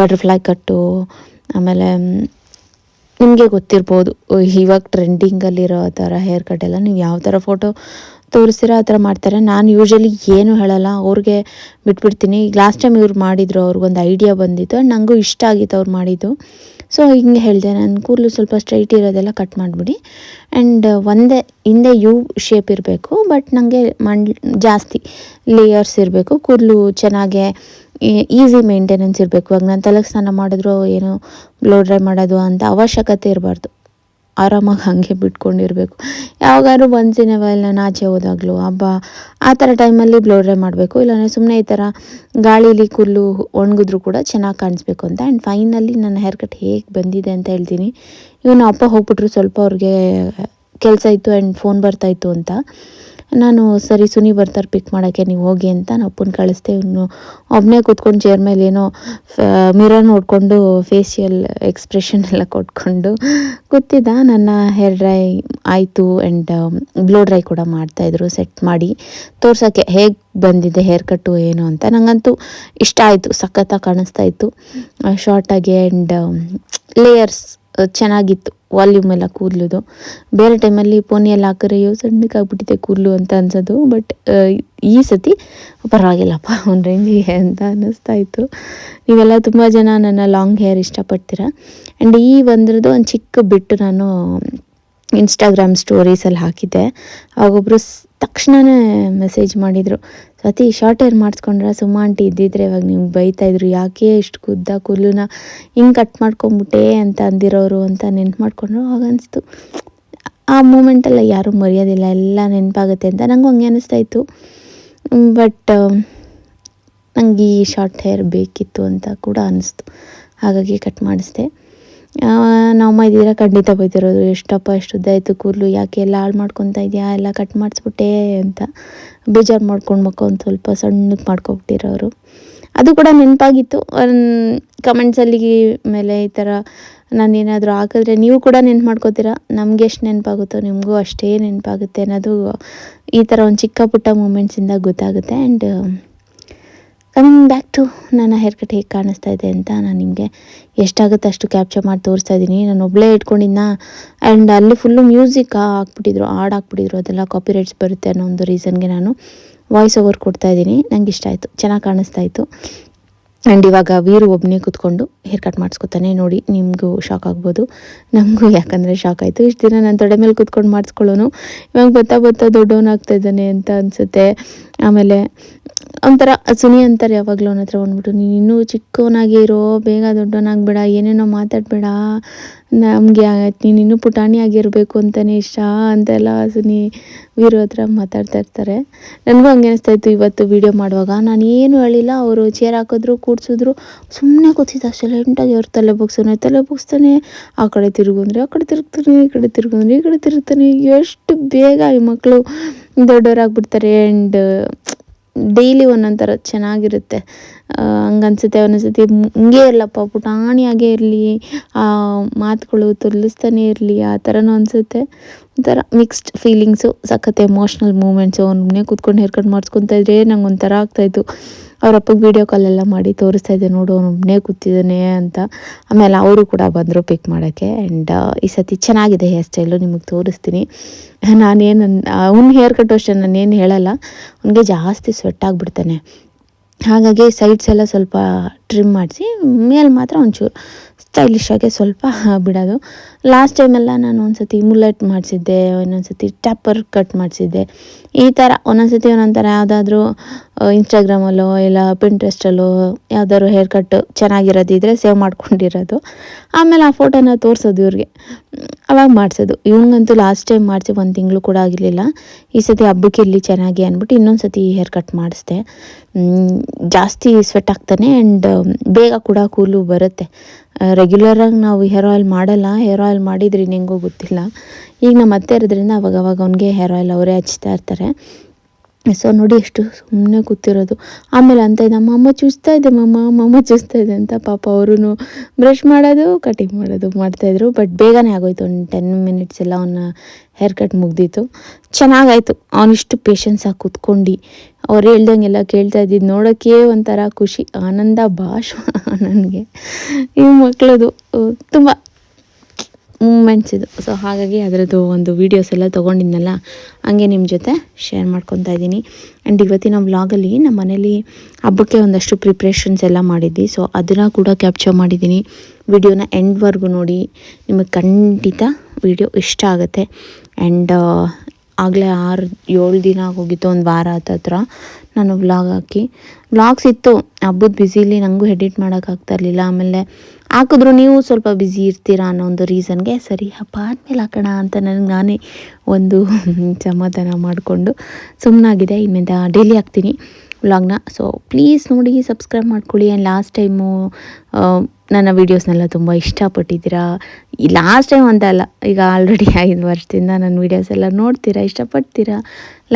ಬಟರ್ಫ್ಲೈ ಕಟ್ಟು ಆಮೇಲೆ ನಿಮಗೆ ಗೊತ್ತಿರ್ಬೋದು, ಇವಾಗ ಟ್ರೆಂಡಿಂಗಲ್ಲಿರೋ ಥರ ಹೇರ್ ಕಟ್ ಎಲ್ಲ ನೀವು ಯಾವ ಥರ ಫೋಟೋ ತೋರಿಸ್ತೀರೋ ಆ ಥರ ಮಾಡ್ತಾರೆ. ನಾನು ಯೂಶಲಿ ಏನು ಹೇಳಲ್ಲ, ಅವ್ರಿಗೆ ಬಿಟ್ಬಿಡ್ತೀನಿ. ಈಗ ಲಾಸ್ಟ್ ಟೈಮ್ ಇವ್ರು ಮಾಡಿದ್ರು, ಅವ್ರಿಗೊಂದು ಐಡಿಯಾ ಬಂದಿತ್ತು. ಆ್ಯಂಡ್ ನನಗೂ ಇಷ್ಟ ಆಗಿತ್ತು ಅವ್ರು ಮಾಡಿದ್ದು. ಸೊ ಹಿಂಗೆ ಹೇಳಿದೆ, ನಾನು ಕೂದಲು ಸ್ವಲ್ಪ ಸ್ಟ್ರೈಟ್ ಇರೋದೆಲ್ಲ ಕಟ್ ಮಾಡಿಬಿಡಿ. ಆ್ಯಂಡ್ ಒಂದೇ, ಹಿಂದೆ ಯು ಶೇಪ್ ಇರಬೇಕು ಬಟ್ ನನಗೆ ಮಂಡ್, ಜಾಸ್ತಿ ಲೇಯರ್ಸ್ ಇರಬೇಕು. ಕೂದಲು ಚೆನ್ನಾಗೆ ಈಸಿ ಮೇಂಟೆನೆನ್ಸ್ ಇರಬೇಕು. ಇವಾಗ ನಾನು ತಲೆಗೆ ಸ್ನಾನ ಮಾಡಿದ್ರು, ಏನು ಬ್ಲೋ ಡ್ರೈ ಮಾಡೋದು ಅಂತ ಅವಶ್ಯಕತೆ ಇರಬಾರ್ದು. ಆರಾಮಾಗಿ ಹಾಗೆ ಬಿಟ್ಕೊಂಡಿರಬೇಕು. ಯಾವಾಗಾದ್ರೂ ಒಂದು ನಾನು ಆಚೆ ಹೋದಾಗಲೂ ಹಬ್ಬ ಆ ಥರ ಟೈಮಲ್ಲಿ ಬ್ಲೋ ಡ್ರೈ ಮಾಡಬೇಕು. ಇಲ್ಲಾಂದರೆ ಸುಮ್ಮನೆ ಈ ಥರ ಗಾಳೀಲಿ ಕುಲ್ಲು ಒಣಗಿದ್ರು ಕೂಡ ಚೆನ್ನಾಗಿ ಕಾಣಿಸ್ಬೇಕು ಅಂತ. ಆ್ಯಂಡ್ ಫೈನಲಿ ನನ್ನ ಹೇರ್ ಕಟ್ ಹೇಗೆ ಬಂದಿದೆ ಅಂತ ಹೇಳ್ತೀನಿ. ಇವನು ಅಪ್ಪ ಹೋಗ್ಬಿಟ್ರು ಸ್ವಲ್ಪ ಅವ್ರಿಗೆ ಕೆಲಸ ಇತ್ತು ಆ್ಯಂಡ್ ಫೋನ್ ಬರ್ತಾಯಿತ್ತು ಅಂತ. ನಾನು ಸರಿ ಸುನಿ ಬರ್ತಾರೆ ಪಿಕ್ ಮಾಡೋಕ್ಕೆ ನೀವು ಹೋಗಿ ಅಂತ ನಾನು ಅಪ್ಪನ ಕಳಿಸ್ದೆ. ಇವನು ಒಬ್ಬನೇ ಕೂತ್ಕೊಂಡು ಚೇರ್ ಮೇಲೆ ಏನೋ ಮಿರರ್ ನೋಡಿಕೊಂಡು ಫೇಶಿಯಲ್ ಎಕ್ಸ್ಪ್ರೆಷನ್ ಎಲ್ಲ ಕೊಟ್ಕೊಂಡು ಕೂತಿದ್ದ. ನನ್ನ ಹೇರ್ ಡ್ರೈ ಆಯಿತು ಆ್ಯಂಡ್ ಬ್ಲೋ ಡ್ರೈ ಕೂಡ ಮಾಡ್ತಾಯಿದ್ರು ಸೆಟ್ ಮಾಡಿ ತೋರ್ಸೋಕ್ಕೆ ಹೇಗೆ ಬಂದಿದೆ ಹೇರ್ ಕಟ್ಟು ಏನು ಅಂತ. ನನಗಂತೂ ಇಷ್ಟ ಆಯಿತು, ಸಖತ್ತಾಗಿ ಕಾಣಿಸ್ತಾ ಇತ್ತು. ಶಾರ್ಟಾಗಿ ಆ್ಯಂಡ್ ಲೇಯರ್ಸ್ ಚೆನ್ನಾಗಿತ್ತು ವಾಲ್ಯೂಮ್ ಎಲ್ಲ ಕೂದಲುದು. ಬೇರೆ ಟೈಮಲ್ಲಿ ಪೋನಿ ಎಲ್ಲ ಹಾಕಿದ್ರೆ ಅಯ್ಯೋ ಸಣ್ಣಕ್ಕಾಗ್ಬಿಟ್ಟಿದೆ ಕೂದಲು ಅಂತ ಅನ್ಸೋದು ಬಟ್ ಈ ಸತಿ ಪರವಾಗಿಲ್ಲಪ್ಪ, ಒಂದು ರೇಂಜಿಗೆ ಅಂತ ಅನ್ನಿಸ್ತಾ ಇತ್ತು. ನೀವೆಲ್ಲ ತುಂಬ ಜನ ನನ್ನ ಲಾಂಗ್ ಹೇರ್ ಇಷ್ಟಪಡ್ತೀರ? ಆ್ಯಂಡ್ ಈ ಒಂದ್ರದ್ದು ಒಂದು ಚಿಕ್ಕ ಬಿಟ್ಟು ನಾನು ಇನ್ಸ್ಟಾಗ್ರಾಮ್ ಸ್ಟೋರೀಸಲ್ಲಿ ಹಾಕಿದ್ದೆ. ಆಗೊಬ್ಬರು ತಕ್ಷಣವೇ ಮೆಸೇಜ್ ಮಾಡಿದರು ಸತಿ ಶಾರ್ಟ್ ಹೇರ್ ಮಾಡಿಸ್ಕೊಂಡ್ರೆ? ಸುಮ್ಮ ಆಂಟಿ ಇದ್ದಿದ್ರೆ ಇವಾಗ ನಿಮ್ಗೆ ಬೈತಾಯಿದ್ರು ಯಾಕೆ ಇಷ್ಟು ಕುದ್ದ ಕುಲ್ಲುನ? ಹಿಂಗೆ ಕಟ್ ಮಾಡ್ಕೊಂಬಿಟ್ಟೆ ಅಂತ ಅಂದಿರೋರು ಅಂತ ನೆನ್ಪು ಮಾಡ್ಕೊಂಡ್ರು. ಹಾಗನ್ನಿಸ್ತು ಆ ಮೂಮೆಂಟಲ್ಲ ಯಾರೂ ಮರೆಯೋದಿಲ್ಲ, ಎಲ್ಲ ನೆನಪಾಗುತ್ತೆ ಅಂತ ನನಗೂ ಹಂಗೆ ಅನ್ನಿಸ್ತಾ ಇತ್ತು. ಬಟ್ ನನಗೆ ಈ ಶಾರ್ಟ್ ಹೇರ್ ಬೇಕಿತ್ತು ಅಂತ ಕೂಡ ಅನ್ನಿಸ್ತು ಹಾಗಾಗಿ ಕಟ್ ಮಾಡಿಸ್ದೆ. ನಮ್ಮಮ್ಮ ಇದ್ದೀರ ಖಂಡಿತ ಬೈತಿರೋದು ಎಷ್ಟಪ್ಪ ಎಷ್ಟು ಉದ್ದ ಆಯಿತು ಕೂದಲು, ಯಾಕೆ ಎಲ್ಲ ಹಾಳು ಮಾಡ್ಕೊತ ಇದೆಯಾ, ಎಲ್ಲ ಕಟ್ ಮಾಡಿಸ್ಬಿಟ್ಟೆ ಅಂತ. ಬೇಜಾರು ಮಾಡ್ಕೊಂಡು ಮಕ್ಕ ಒಂದು ಸ್ವಲ್ಪ ಸಣ್ಣಕ್ಕೆ ಮಾಡ್ಕೊಬಿಟ್ಟಿರೋರು ಅದು ಕೂಡ ನೆನಪಾಗಿತ್ತು. ಕಮೆಂಟ್ಸಲ್ಲಿ ಮೇಲೆ ಈ ಥರ ನಾನು ಏನಾದರೂ ಹಾಕಿದ್ರೆ ನೀವು ಕೂಡ ನೆನ್ಪು ಮಾಡ್ಕೋತೀರಾ? ನಮಗೆ ಎಷ್ಟು ನೆನಪಾಗುತ್ತೋ ನಿಮಗೂ ಅಷ್ಟೇ ನೆನಪಾಗುತ್ತೆ ಅನ್ನೋದು ಈ ಥರ ಒಂದು ಚಿಕ್ಕ ಪುಟ್ಟ ಮೂಮೆಂಟ್ಸಿಂದ ಗೊತ್ತಾಗುತ್ತೆ. ಆ್ಯಂಡ್ ಕಮಿಂಗ್ ಬ್ಯಾಕ್ ಟು ನನ್ನ ಹೇರ್ ಕಟ್ ಹೇಗೆ ಕಾಣಿಸ್ತಾ ಇದೆ ಅಂತ ನಾನು ನಿಮಗೆ ಎಷ್ಟಾಗುತ್ತೆ ಅಷ್ಟು ಕ್ಯಾಪ್ಚರ್ ಮಾಡಿ ತೋರಿಸ್ತಾ ಇದ್ದೀನಿ ನಾನು ಒಬ್ಬಳೇ ಇಟ್ಕೊಂಡಿದ್ದ ಆ್ಯಂಡ್ ಅಲ್ಲಿ ಫುಲ್ಲು ಮ್ಯೂಸಿಕ್ ಹಾಕ್ಬಿಟ್ಟಿದ್ರು, ಹಾಡು ಹಾಕ್ಬಿಟ್ಟಿದ್ರು, ಅದೆಲ್ಲ ಕಾಪಿ ರೈಟ್ಸ್ ಬರುತ್ತೆ ಅನ್ನೋ ಒಂದು ರೀಸನ್ಗೆ ನಾನು ವಾಯ್ಸ್ ಓವರ್ ಕೊಡ್ತಾ ಇದ್ದೀನಿ ನಂಗೆ ಇಷ್ಟ ಆಯಿತು, ಚೆನ್ನಾಗಿ ಕಾಣಿಸ್ತಾ ಇತ್ತು. ಆ್ಯಂಡ್ ಇವಾಗ ವೀರು ಒಬ್ಬನೇ ಕೂತ್ಕೊಂಡು ಹೇರ್ ಕಟ್ ಮಾಡಿಸ್ಕೊತಾನೆ. ನೋಡಿ, ನಿಮಗೂ ಶಾಕ್ ಆಗ್ಬೋದು, ನಮಗೂ ಯಾಕಂದರೆ ಶಾಕ್ ಆಯಿತು. ಇಷ್ಟು ದಿನ ನಾನು ತೊಡೆ ಮೇಲೆ ಕೂತ್ಕೊಂಡು ಮಾಡಿಸ್ಕೊಳ್ಳೋನು, ಇವಾಗ ಬತ್ತಾ ಬತ್ತಾ ದೊಡ್ಡವನಾಗ್ತಾ ಇದ್ದಾನೆ ಅಂತ ಅನಿಸುತ್ತೆ. ಆಮೇಲೆ ಒಂಥರ ಸುನಿ ಅಂತಾರೆ ಯಾವಾಗಲೂ ಅವನ ಹತ್ರ ಬಂದ್ಬಿಟ್ಟು, ನೀನು ಇನ್ನೂ ಚಿಕ್ಕವನಾಗಿ ಇರೋ, ಬೇಗ ದೊಡ್ಡವನಾಗಬೇಡ, ಏನೇನೋ ಮಾತಾಡಬೇಡ, ನಮಗೆ ನೀನು ಇನ್ನೂ ಪುಟಾಣಿ ಆಗಿರಬೇಕು ಅಂತಲೇ ಇಷ್ಟ, ಅಂತೆಲ್ಲ ಸುನಿ ವೀರು ಹತ್ರ ಮಾತಾಡ್ತಾ ಇರ್ತಾರೆ. ನನಗೂ ಹಂಗೆ ಇತ್ತು ಇವತ್ತು ವೀಡಿಯೋ ಮಾಡುವಾಗ. ನಾನು ಏನು ಹೇಳಿಲ್ಲ, ಅವರು ಚೇರ್ ಹಾಕಿದ್ರು, ಕೂಡ್ಸಿದ್ರು ಸುಮ್ಮನೆ ಕೂತಿದ್ದ ಸೈಲೆಂಟಾಗಿ ಅವ್ರು ತಲೆ ಬಗ್ಸೋನೆ ತಲೆ ಬಗ್ಸ್ತಾನೆ, ಆ ಕಡೆ ತಿರುಗಂದ್ರೆ, ಆ ಕಡೆ ತಿರುಗ್ತಾನೆ, ಈ ಕಡೆ ತಿರುಗಂದ್ರೆ, ಈ ಕಡೆ ತಿರುಗ್ತಾನೆ, ಎಷ್ಟು ಬೇಗ ಈ ಮಕ್ಕಳು ದೊಡ್ಡವರಾಗ್ಬಿಡ್ತಾರೆ ಆ್ಯಂಡ್ ಡೈಲಿ ಒಂದೊಂದು ಥರ ಚೆನ್ನಾಗಿರುತ್ತೆ ಹಂಗನ್ಸುತ್ತೆ, ಒಂದೊಂದ್ಸತಿ ಹಿಂಗೆ ಇರಲಪ್ಪ, ಪುಟಾಣಿಯಾಗೇ ಇರಲಿ, ಆ, ಮಾತುಗಳು ತುರ್ಲಿಸ್ತಾನೆ ಇರಲಿ, ಆ ಥರನೂ ಅನಿಸುತ್ತೆ. ಒಂಥರ ಮಿಕ್ಸ್ಡ್ ಫೀಲಿಂಗ್ಸು ಸಖತ್ ಎಮೋಷ್ನಲ್ ಮೂಮೆಂಟ್ಸು ಅವ್ನೇ ಕೂತ್ಕೊಂಡು ಹೇರ್ ಕಟ್ ಮಾಡಿಸ್ಕೊತಾ ಇದ್ರೆ ನಂಗೆ ಒಂಥರ ಆಗ್ತಾಯಿತ್ತು ಅವ್ರ ಅಪ್ಪಗೆ ವೀಡಿಯೋ ಎಲ್ಲ ಮಾಡಿ ತೋರಿಸ್ತಾ ಇದ್ದೆ, ನೋಡು ಅವ್ನು ಒಬ್ಬನೇ ಕೂತಿದ್ದಾನೆ ಅಂತ. ಆಮೇಲೆ ಅವರು ಕೂಡ ಬಂದರು ಪಿಕ್ ಮಾಡೋಕ್ಕೆ ಆ್ಯಂಡ್ ಈ ಸತಿ ಚೆನ್ನಾಗಿದೆ ಹೇರ್ ಸ್ಟೈಲು ನಿಮಗೆ ತೋರಿಸ್ತೀನಿ. ನಾನೇನು ಅವ್ನ ಹೇರ್ ಕಟ್ ಅಷ್ಟೇ ನಾನೇನು ಹೇಳಲ್ಲ, ಅವನಿಗೆ ಜಾಸ್ತಿ ಸ್ವೆಟ್ ಆಗಿಬಿಡ್ತಾನೆ. ಹಾಗಾಗಿ ಸೈಡ್ಸ್ ಎಲ್ಲ ಸ್ವಲ್ಪ ಟ್ರಿಮ್ ಮಾಡಿಸಿ, ಮೇಲೆ ಮಾತ್ರ ಒಂಚೂರು ಸ್ಟೈಲಿಶ್ ಆಗಿ ಸ್ವಲ್ಪ ಬಿಡೋದು. ಲಾಸ್ಟ್ ಟೈಮೆಲ್ಲ ನಾನು ಒಂದ್ಸತಿ ಮುಲೆಟ್ ಮಾಡಿಸಿದ್ದೆ ಇನ್ನೊಂದು ಸತಿ ಟ್ಯಾಪರ್ ಕಟ್ ಮಾಡಿಸಿದ್ದೆ. ಈ ಥರ ಒಂದೊಂದು ಸತಿ ಒಂದೊಂದು ಥರ ಯಾವುದಾದ್ರೂ ಇನ್ಸ್ಟಾಗ್ರಾಮಲ್ಲೋ ಇಲ್ಲ ಪಿಂಟ್ರೆಸ್ಟಲ್ಲೋ ಯಾವ್ದಾದ್ರು ಹೇರ್ ಕಟ್ ಚೆನ್ನಾಗಿರೋದಿದ್ರೆ ಸೇವ್ ಮಾಡ್ಕೊಂಡಿರೋದು. ಆಮೇಲೆ ಆ ಫೋಟೋನ ತೋರಿಸೋದು ಇವ್ರಿಗೆ. ಅವಾಗ ಮಾಡಿಸೋದು. ಇವ್ನಿಗಂತೂ ಲಾಸ್ಟ್ ಟೈಮ್ ಮಾಡಿಸಿ ಒಂದು ತಿಂಗಳು ಕೂಡ ಆಗಿರಲಿಲ್ಲ. ಈ ಸತಿ ಹಬ್ಬಕ್ಕೆ ಇಲ್ಲಿ ಚೆನ್ನಾಗಿ ಅಂದ್ಬಿಟ್ಟು ಇನ್ನೊಂದು ಸತಿ ಹೇರ್ ಕಟ್ ಮಾಡಿಸ್ದೆ ಜಾಸ್ತಿ ಸ್ವೆಟ್ ಆಗ್ತಾನೆ ಆ್ಯಂಡ್ ಬೇಗ ಕೂಡ ಕೂಲು ಬರುತ್ತೆ. ರೆಗ್ಯುಲರಾಗಿ ನಾವು ಹೇರ್ ಆಯಿಲ್ ಮಾಡಲ್ಲ. ಹೇರ್ ಆಯಿಲ್ ಮಾಡಿದ್ರೆ ಹೆಂಗೋ ಗೊತ್ತಿಲ್ಲ. ಈಗ ನಮ್ಮ ಅತ್ತೆ ಇರೋದ್ರಿಂದ ಅವಾಗ ಅವಾಗ ಅವ್ನಿಗೆ ಹೇರ್ ಆಯಿಲ್ ಅವರೇ ಹಚ್ತಾ ಇರ್ತಾರೆ. ಸೊ ನೋಡಿ ಎಷ್ಟು ಸುಮ್ಮನೆ ಕೂತಿರೋದು. ಆಮೇಲೆ ಅಂತ ಇದ್ದ ಮಮ್ಮ ಚೂಸ್ತಾ ಇದೆ ಮಮ್ಮ ಮಮ್ಮ ಚೂಸ್ತಾ ಇದೆ ಅಂತ ಪಾಪ ಅವರು ಬ್ರಷ್ ಮಾಡೋದು ಕಟಿಂಗ್ ಮಾಡೋದು ಮಾಡ್ತಾಯಿದ್ರು ಬಟ್ ಬೇಗನೆ ಆಗೋಯ್ತು, ಒಂದು ಟೆನ್ ಮಿನಿಟ್ಸ್ ಎಲ್ಲ ಅವನ ಹೇರ್ ಕಟ್ ಮುಗ್ದಿತ್ತು. ಚೆನ್ನಾಗಾಯಿತು. ಅವನಿಷ್ಟು ಪೇಷನ್ಸಾಗಿ ಕೂತ್ಕೊಂಡು. ಅವ್ರು ಹೇಳ್ದಂಗೆಲ್ಲ ಕೇಳ್ತಾ ಇದ್ದಿದ್ದು ನೋಡೋಕ್ಕೆ ಒಂಥರ ಖುಷಿ, ಆನಂದ ಭಾಷ ನನಗೆ. ಈ ಮಕ್ಕಳದು ತುಂಬ ಮೂಮೆಂಟ್ಸ್ ಇದು ಸೊ ಹಾಗಾಗಿ ಅದರದ್ದು ಒಂದು ವೀಡಿಯೋಸ್ ಎಲ್ಲ ತೊಗೊಂಡಿದ್ನಲ್ಲ, ಹಂಗೆ ನಿಮ್ಮ ಜೊತೆ ಶೇರ್ ಮಾಡ್ಕೊತಾ ಇದ್ದೀನಿ. ಆ್ಯಂಡ್ ಇವತ್ತಿನ ವ್ಲಾಗಲ್ಲಿ ನಮ್ಮ ಮನೇಲಿ ಹಬ್ಬಕ್ಕೆ ಒಂದಷ್ಟು ಪ್ರಿಪ್ರೇಷನ್ಸ್ ಎಲ್ಲ ಮಾಡಿದ್ವಿ. ಸೊ ಅದನ್ನು ಕೂಡ ಕ್ಯಾಪ್ಚರ್ ಮಾಡಿದ್ದೀನಿ. ವಿಡಿಯೋನ ಎಂಡ್ವರೆಗೂ ನೋಡಿ ನಿಮಗೆ ಖಂಡಿತ ವಿಡಿಯೋ ಇಷ್ಟ ಆಗುತ್ತೆ. ಆ್ಯಂಡ್ ಆಗಲೇ ಆರು, ಏಳು ದಿನ ಆಗೋಗಿತ್ತು, ಒಂದು ವಾರ ಹತ್ತತ್ರ ನಾನು ವ್ಲಾಗ್ ಹಾಕಿ. ವ್ಲಾಗ್ಸ್ ಇತ್ತು, ಹಬ್ಬದ ಬ್ಯುಸಿಲಿ ನನಗೂ ಎಡಿಟ್ ಮಾಡೋಕ್ಕಾಗ್ತಾ ಇರಲಿಲ್ಲ. ಆಮೇಲೆ ಹಾಕಿದ್ರು ನೀವು ಸ್ವಲ್ಪ ಬ್ಯುಸಿ ಇರ್ತೀರಾ ಅನ್ನೋ ಒಂದು ರೀಸನ್ಗೆ ಸರಿ, ಹಬ್ಬ ಆದಮೇಲೆ ಹಾಕೋಣ ಅಂತ ನನಗೆ ನಾನೇ ಒಂದು ಸಮಾಧಾನ ಮಾಡಿಕೊಂಡು ಸುಮ್ಮನಾಗಿದೆ ಇನ್ಮೇಲೆ ಡೈಲಿ ಹಾಕ್ತೀನಿ. ವ್ಲಾಗ್ನ ಸೊ ಪ್ಲೀಸ್ ನೋಡಿ ಸಬ್ಸ್ಕ್ರೈಬ್ ಮಾಡ್ಕೊಳ್ಳಿ. ಆ್ಯಂಡ್ ಲಾಸ್ಟ್ ಟೈಮು ನನ್ನ ವೀಡಿಯೋಸ್ನೆಲ್ಲ ತುಂಬ ಇಷ್ಟಪಟ್ಟಿದ್ದೀರಾ? ಈ ಲಾಸ್ಟ್ ಟೈಮ್ ಅಂತ ಅಲ್ಲ, ಈಗ ಆಲ್ರೆಡಿ ಐದು ವರ್ಷದಿಂದ ನನ್ನ ವೀಡಿಯೋಸ್ ಎಲ್ಲ ನೋಡ್ತೀರಾ, ಇಷ್ಟಪಡ್ತೀರಾ?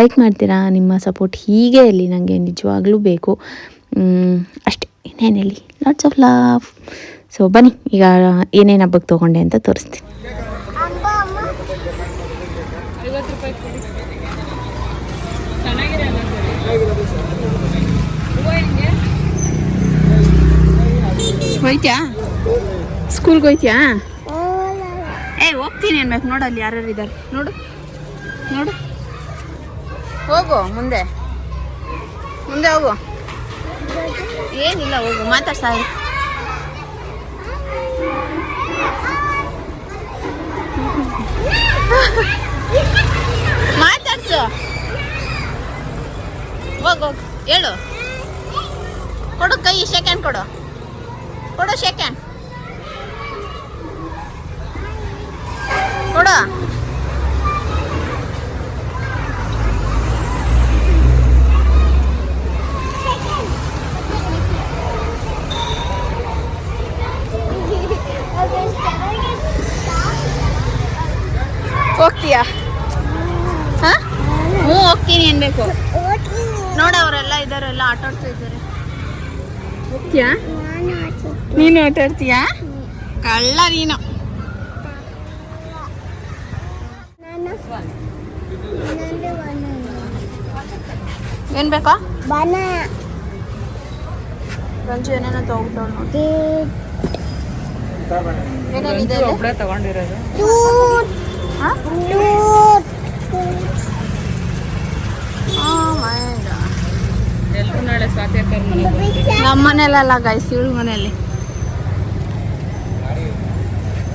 ಲೈಕ್ ಮಾಡ್ತೀರಾ? ನಿಮ್ಮ ಸಪೋರ್ಟ್ ಹೀಗೆ ಇರಲಿ ನನಗೆ ನಿಜವಾಗ್ಲೂ ಬೇಕು. ಅಷ್ಟೇ, ಇನ್ನೇನು ಹೇಳಿ? ಲಾಟ್ಸ್ ಆಫ್ ಲಾಫ್ ಸೊ ಬನ್ನಿ, ಈಗ ಏನೇನು ಹಬ್ಬಕ್ಕೆ ತೊಗೊಂಡೆ ಅಂತ ತೋರಿಸ್ತೀನಿ ಐವತ್ತು ರೂಪಾಯಿ ಕೊಡಿ ಚೆನ್ನಾಗಿದೆ ಅಲ್ಲ ಹೂವು ಹೆಂಗೆ ಹೋಯ್ತ್ಯಾ? ಸ್ಕೂಲ್ಗೆ ಹೋಯ್ತ್ಯಾ? ಏ ಹೋಗ್ತೀನಿ ಅನ್ಬೇಕು. ನೋಡು ಅಲ್ಲಿ ಯಾರ್ಯಾರು ಇದ್ದಾರೆ ನೋಡು. ನೋಡು. ಹೋಗು ಮುಂದೆ. ಮುಂದೆ ಹೋಗು. ಏನಿಲ್ಲ ಹೋಗು. ಮಾತಾಡ್ಸಾ. ಮಾತಾಡ್ಸು. ಹೋಗು ಹೋಗು. ಹೇಳು. ಕೊಡು ಕೈ ಸೆಕೆಂಡ್ ಕೊಡು. ಸೆಕೆಂಡ್ ಕೊಡು ಹೋಗ್ತೀಯಾ? ಹಾ? ಹ್ಞೂ ಹೋಗ್ತೀನಿ ಅನ್ಬೇಕು ನೋಡ ಅವರೆಲ್ಲ ಇದಾರೆಲ್ಲ ಆಟ ಆಡ್ತಾ ಇದ್ದಾರೆ. ಹೋಗ್ತೀಯಾ? ನೀನು ಆಟ ಆಡ್ತೀಯಾ? ಕಳ್ಳ ನೀನು. ಏನ್ ಬೇಕಾ? ರಂಜು ಏನೇನೋ ನೋಡಿ. ಏನೇನಿದೆ ತಗೊಂಡಿರೋದು? Oh ಗೈಸ್ ಇವಳು ಮನೆಯಲ್ಲಿ.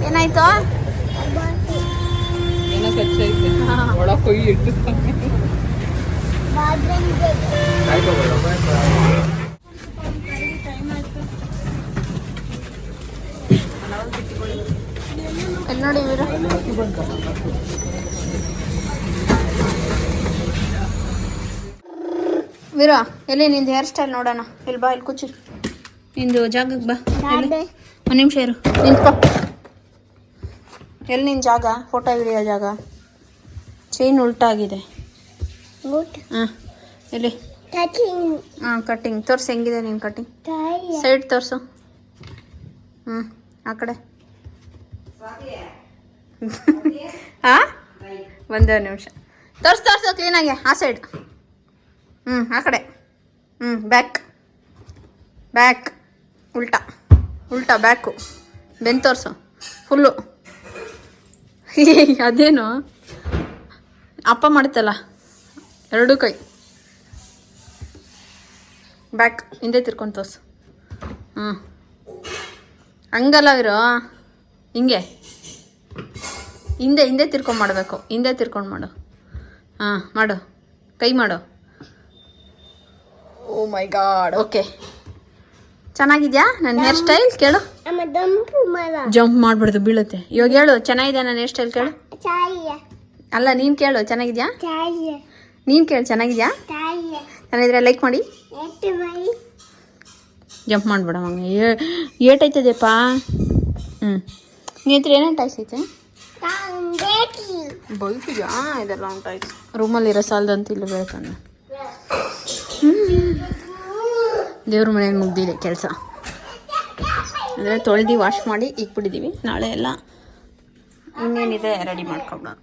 ಏನಾಯ್ತು? ಎಲ್ಲಿ ನೋಡಿ ಇವರು? ವೀರ ಎಲ್ಲಿ ನಿಂದು ಹೇರ್ ಸ್ಟೈಲ್ ನೋಡೋಣ? ಇಲ್ಲಿ ಬಾ ಇಲ್ಲಿ ಕೂಚಿ. ನಿಂದು ಜಾಗಕ್ಕೆ ಬಾ? ಒಂದು ನಿಮಿಷ ಇರು. ನಿಂತ್ಕೋ. ಎಲ್ಲಿ ನಿನ್ನ ಜಾಗ? ಫೋಟೋ ಹಿಡಿಯೋ ಜಾಗ? ಚೈನ್ ಉಲ್ಟಾಗಿದೆ. ಹಾಂ ಎಲ್ಲಿ? ಹಾಂ ಕಟ್ಟಿಂಗ್ ತೋರ್ಸು ಹೆಂಗಿದೆ ನಿನ್ನ ಕಟ್ಟಿಂಗ್ ಸೈಡ್ ತೋರಿಸು. ಹ್ಞೂ ಆ ಕಡೆ. ಹಾಂ ಒಂದೇ ನಿಮಿಷ. ತೋರ್ಸು ತೋರ್ಸು ಕ್ಲೀನಾಗಿ ಆ ಸೈಡ್ ಹ್ಞೂ ಆ ಕಡೆ. ಹ್ಞೂ ಬ್ಯಾಕ್ ಬ್ಯಾಕ್ ಉಲ್ಟಾ. ಉಲ್ಟಾ ಬ್ಯಾಕು ಬೆನ್ ತೋರಿಸು. ಫುಲ್ಲು ಅದೇನು? ಅಪ್ಪ ಮಾಡುತ್ತಲ್ಲ? ಎರಡೂ ಕೈ. ಬ್ಯಾಕ್ ಹಿಂದೆ ತಿರ್ಕೊಂಡು ತೋರ್ಸು. ಹ್ಞೂ ಹಂಗಲ್ಲ ಇರೋ? ಹಿಂಗೆ. ಹಿಂದೆ ಹಿಂದೆ ತಿರ್ಕೊಂಡು ಮಾಡಬೇಕು. ಹಿಂದೆ ತಿರ್ಕೊಂಡು ಮಾಡು. ಹಾಂ ಮಾಡು. ಕೈ ಮಾಡು. ಓ ಮೈ ಗಾಡ್ ಓಕೆ ಚೆನ್ನಾಗಿದ್ಯಾ ನನ್ನ ಹೇರ್ ಸ್ಟೈಲ್ ಕೇಳು. ಜಂಪ್ ಮಾಡ್ಬಾರ್ದು ಬೀಳುತ್ತೆ. ಇವಾಗ ಹೇಳು ಚೆನ್ನಾಗಿದೆ ನನ್ನ ಹೇರ್ ಸ್ಟೈಲ್ ಕೇಳು. ಅಲ್ಲ ನೀನು ಕೇಳು ಚೆನ್ನಾಗಿದ್ಯಾ? ನೀನು ಕೇಳು ಚೆನ್ನಾಗಿದ್ಯಾ? ಚೆನ್ನಾಗಿದ್ರೆ ಲೈಕ್ ಮಾಡಿ. ಜಂಪ್ ಮಾಡ್ಬೇಡ ಏ ಏಟೈತದೆಪ್ಪ ಹ್ಞೂ ನೀ ಹತ್ರ ಏನೇನು ಟೈಸ್ ಐತೆ? ಬೈತಿದ್ಯಾ? ಇದೆಲ್ಲ ಉಂಟಾಯ್ತು. ರೂಮಲ್ಲಿರೋ ಸಾಲದಂತ ಇಲ್ಲಿ ಬೇಕಂದ್ರೆ ದೇವ್ರ ಮನೇಲಿ ಮುಗ್ದಿದೆ ಕೆಲಸ. ಅಂದರೆ ತೊಳೆದು ವಾಶ್ ಮಾಡಿ ಇಕ್ಬಿಟ್ಟಿದ್ದೀವಿ ನಾಳೆ ಎಲ್ಲ ಇನ್ನೇನಿದೆ ರೆಡಿ ಮಾಡ್ಕೊಬಿಡೋಣ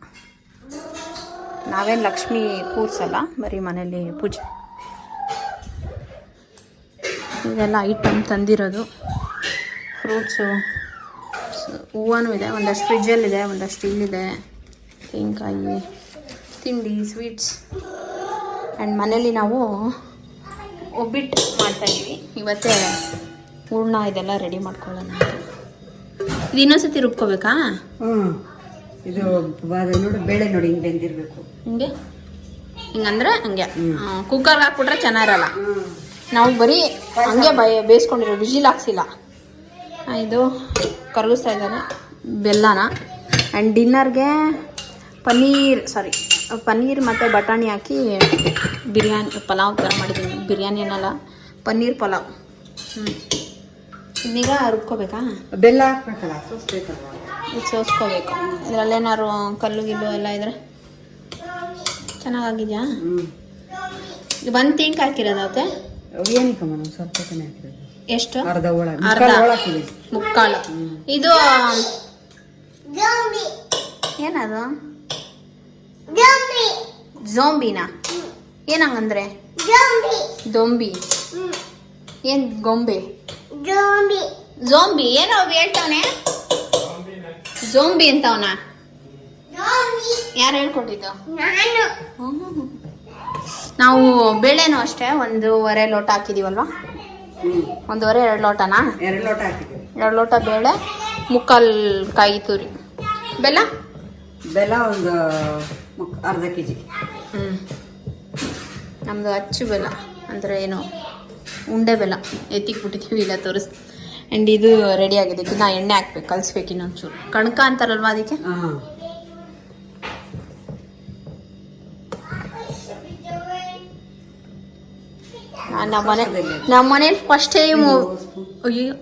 ನಾವೇನು ಲಕ್ಷ್ಮಿ ಕೂರ್ಸಲ್ಲ, ಬರೀ ಮನೇಲಿ ಪೂಜೆ. ಇದೆಲ್ಲ ಐಟಮ್ ತಂದಿರೋದು. ಫ್ರೂಟ್ಸು ಹೂವನೂ ಇದೆ, ಒಂದಷ್ಟು ಫ್ರಿಜ್ಜಲ್ಲಿದೆ ಒಂದಷ್ಟು ಇಲ್ಲಿದೆ. ತೆಂಗಾಯಿ ತಿಂಡಿ ಸ್ವೀಟ್ಸ್ ಆ್ಯಂಡ್ ಮನೇಲಿ ನಾವು ಒಬ್ಬಿಟ್ಟು ಮಾಡ್ತಾಯಿದ್ವಿ ಇವತ್ತೇ ಹೂರ್ಣ ಇದೆಲ್ಲ ರೆಡಿ ಮಾಡ್ಕೊಳ್ಳೋಣ. ಇದು ಇನ್ನೊಂದ್ಸತಿ ರುಬ್ಕೋಬೇಕಾ? ಹ್ಞೂ ಇದು ನೋಡಿ ಬೇಳೆ ನೋಡಿ ಹಿಂಗೆ ಬೆಂದಿರಬೇಕು. ಹಿಂಗೆ? ಹಿಂಗಂದ್ರೆ ಹಂಗೆ. ಕುಕ್ಕರ್ಗೆ ಹಾಕ್ಬಿಟ್ರೆ ಚೆನ್ನಾಗಿರಲ್ಲ. ನಾವು ಬರೀ ಹಂಗೆ ಬಯ ಬೇಯಿಸ್ಕೊಂಡಿರೋ ವಿಜಿಲ್ ಹಾಕ್ಸಿಲ್ಲ. ಆ, ಇದು ಕರಗಿಸ್ತಾ ಇದ್ದಾರೆ. ಬೆಲ್ಲನ. ಆ್ಯಂಡ್ ಡಿನ್ನರ್ಗೆ ಪನ್ನೀರ್ ಸಾರಿ ಪನ್ನೀರ್ ಮತ್ತು ಬಟಾಣಿ ಹಾಕಿ ಬಿರಿಯಾನಿ ಪಲಾವ್ ಥರ ಮಾಡಿದ್ದೀನಿ. ಬಿರಿಯಾನಿ ಏನಲ್ಲ ಪನ್ನೀರ್ ಪಲಾವ್. ಹ್ಞೂ ಇದೀಗ ರುಬ್ಕೋಬೇಕಾ? ಬೆಲ್ಲ ಹಾಕ್ಬೇಕಲ್ಲ ಸೋಸ್ಕೋಬೇಕು. ಇದರಲ್ಲೇನಾದ್ರು ಕಲ್ಲು ಗಿಲ್ಲು ಎಲ್ಲ ಇದ್ರೆ ಚೆನ್ನಾಗಾಗಿದೆಯಾ? ಹ್ಞೂ ಇದು ಒಂದು ತಿಂಕ್ ಹಾಕಿರೋದತ್ತೆ ಸ್ವಲ್ಪ ಹಾಕಿರೋದು. ಎಷ್ಟು? ಅರ್ಧ ಮುಕ್ಕಾಲು ಇದು ಏನದು? ಜೋಂಬಿನಾ? ಏನಂಗಂದ್ರೆ? ದೊಂಬಿ. ಏನ್ ಗೊಂಬೆ? ಜೋಂಬಿ. ಏನೋ ಅವ್ ಹೇಳ್ತಾವನೆ? ಝೋಂಬಿ ಅಂತವನ? ಯಾರು ಹೇಳ್ಕೊಟ್ಟಿದ್ದು. ನಾವು ಬೇಳೆನೂ ಅಷ್ಟೇ ಒಂದೂವರೆ ಲೋಟ ಹಾಕಿದೀವಲ್ವಾ? ಒಂದೂವರೆ ಎರಡು ಲೋಟನಾ? ಎರಡು ಲೋಟ ಹಾಕಿದ್ದೀವಿ. ಎರಡು ಲೋಟ ಬೇಳೆ ಮುಕ್ಕಾಲು ಕಾಯಿ ತುರಿ. ಬೆಲ್ಲ? ಬೆಲ್ಲ ಒಂದು ಅರ್ಧ ಕೆ ಜಿ ಹ್ಞೂ ನಮ್ಮದು ಅಚ್ಚು ಬೆಲ್ಲ ಅಂದರೆ ಏನು ಉಂಡೆ ಬೆಲ್ಲ. ಎತ್ತಿಕ್ಬಿಟ್ಟಿದ್ದೀವಿ ಇಲ್ಲ ತೋರಿಸ್ ಆ್ಯಂಡ್ ಇದು ರೆಡಿ ಆಗಿದೆ. ಇದನ್ನ ಎಣ್ಣೆ ಹಾಕ್ಬೇಕು ಕಲಿಸ್ಬೇಕು ಇನ್ನೊಂಚೂರು. ಕಣಕ ಅಂತಾರಲ್ವ ಅದಕ್ಕೆ? ಹಾಂ. ನಮ್ಮ ಮನೆ ನಮ್ಮ ಮನೇಲಿ ಫಸ್ಟ್ ಟೈಮ್ ಅಯ್ಯೋ.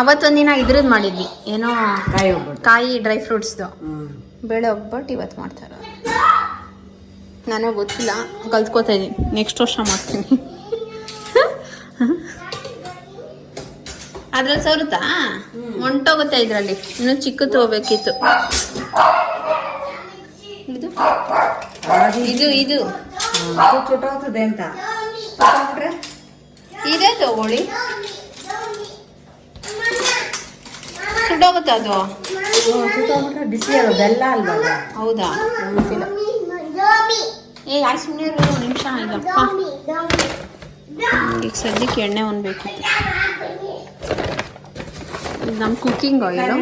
ಅವತ್ತೊಂದಿನ ಇದ್ರದ್ದು ಮಾಡಿದ್ವಿ. ಏನೋ ಕಾಯಿ ಕಾಯಿ ಡ್ರೈ ಫ್ರೂಟ್ಸ್ದು ಬೇಳೆ ಒಬ್ಬಟ್ಟು ಇವತ್ತು ಮಾಡ್ತಾರೆ. ನನಗೆ ಗೊತ್ತಿಲ್ಲ ಕಲ್ತ್ಕೋತಾ ಇದ್ದೀನಿ ನೆಕ್ಸ್ಟ್ ವರ್ಷ ಮಾಡ್ತೀನಿ. ಅದ್ರಲ್ಲಿ ಸವರುತ್ತಾ? ಹೊಂಟೋಗುತ್ತೆ ಇದರಲ್ಲಿ. ಇನ್ನು ಚಿಕ್ಕ ತಗೋಬೇಕಿತ್ತು. ಇದು? ಇದು ಇದು. ಚುಟೋಗ್ತದೆ ಅಂತ. ಇದೇ ತಗೊಳ್ಳಿ. ಸುಟ್ಟೋಗುತ್ತೆ ಅದು? ಸುಟ್ಟೋಗ್ಬಿಟ್ರೆ ಬಿಸಿ ಅದು ಬೆಲ್ಲ ಅಲ್ವಾ ಹೌದಾ? ಗೊತ್ತಿಲ್ಲ ಏ ಯಾರು ಸುಮ್ಮನೆ ಒಂದು ನಿಮಿಷ ಇಲ್ಲಪ್ಪ ಈಗ ಸದ್ಯಕ್ಕೆ ಎಣ್ಣೆ ಒಂದು ಬೇಕು ಇದು ನಮ್ಮ ಕುಕ್ಕಿಂಗ್ ಆಯಿಲು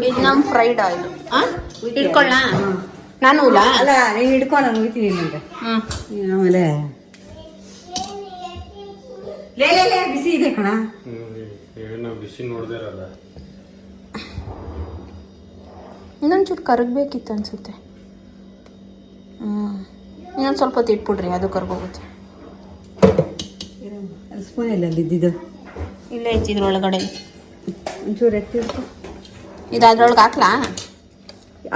ಇದು ನಮ್ಮ ಫ್ರೈಡ್ ಆಯಿಲು ಹಾಂ ಇಟ್ಕೊಳ್ಳ ಹ್ಞೂ ನಾನು ಇಲ್ಲ ಅಲ್ಲ ನೀನು ಹಿಡ್ಕೊ ನಾನು ಹೋಗ್ತೀನಿ ನಿಮಗೆ ಆಮೇಲೆ ಲೇ ಲೇ ಲೇ ಬಿಸಿ ಇದೆ ಕಣ. ಏನೋ ಬಿಸಿ ನೋಡ್ದೇ ಇರಲ್ಲ. ಇನ್ನೊಂಚೂರು ಕರಗಬೇಕಿತ್ತು ಅನ್ಸುತ್ತೆ. ಹ್ಞೂ ಇನ್ನೊಂದು ಸ್ವಲ್ಪ ಹೊತ್ತು ಇಟ್ಬಿಡ್ರಿ ಅದು ಕರ್ಗೋಗುತ್ತೆ. ಸ್ಪೂನ್ ಇಲ್ಲ ಅಲ್ಲಿ ಇದ್ದಿದ್ದು? ಇಲ್ಲೇ ಇದ್ದಿದ್ರು ಒಳಗಡೆ ಒಂಚೂರು ಎತ್ತಿರ್ತು ಇದು ಅದ್ರೊಳಗೆ ಹಾಕ್ಲಾ?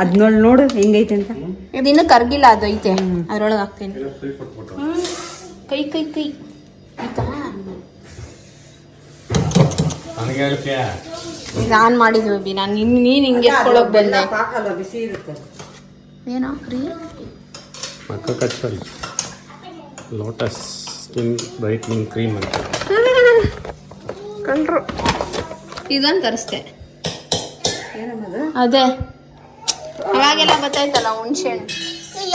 ಅದ್ನೊಳ್ ನೋಡು ಹೆಂಗೈತೆ ಅಂತ. ಇದು ಇನ್ನೂ ಕರ್ಗಿಲ್ಲ ಅದು ಐತೆ. ಅದ್ರೊಳಗೆ ಹಾಕ್ತೀನಿ. ಕೈ ಕೈ ಕೈ. ಆಯ್ತಾ? ನನಗೆ ಮಾಡಿದ್ ಈಗ ಆನ್ ಮಾಡಿದ್ವಿ ಬಿ ನಾನು ನಿನ್ ನೀನು ಹಿಂಗೆ ಎತ್ಕೊಳಕ್ ಬಂದೆ. ಪಾಕಲ್ಲ ಬಿಸಿ ಇರುತ್ತೆ. ಏನೋ ಮಕ್ಕ ಕಚ್ಚಲ್ ಲೋಟಸ್ ಸ್ಕಿನ್ ಬ್ರೈಟ್ನಿಂಗ್ ಕ್ರೀಮ್ ಅಂತ. ಕಂಡ್ರು ಇದನ್ನು ತರಿಸ್ದೆ. ಅದೇ? ಅವಾಗೆಲ್ಲ ಗೊತ್ತಾಯ್ತಲ್ಲ ಹುಣ್ಸೆ ಹಣ್ಣು.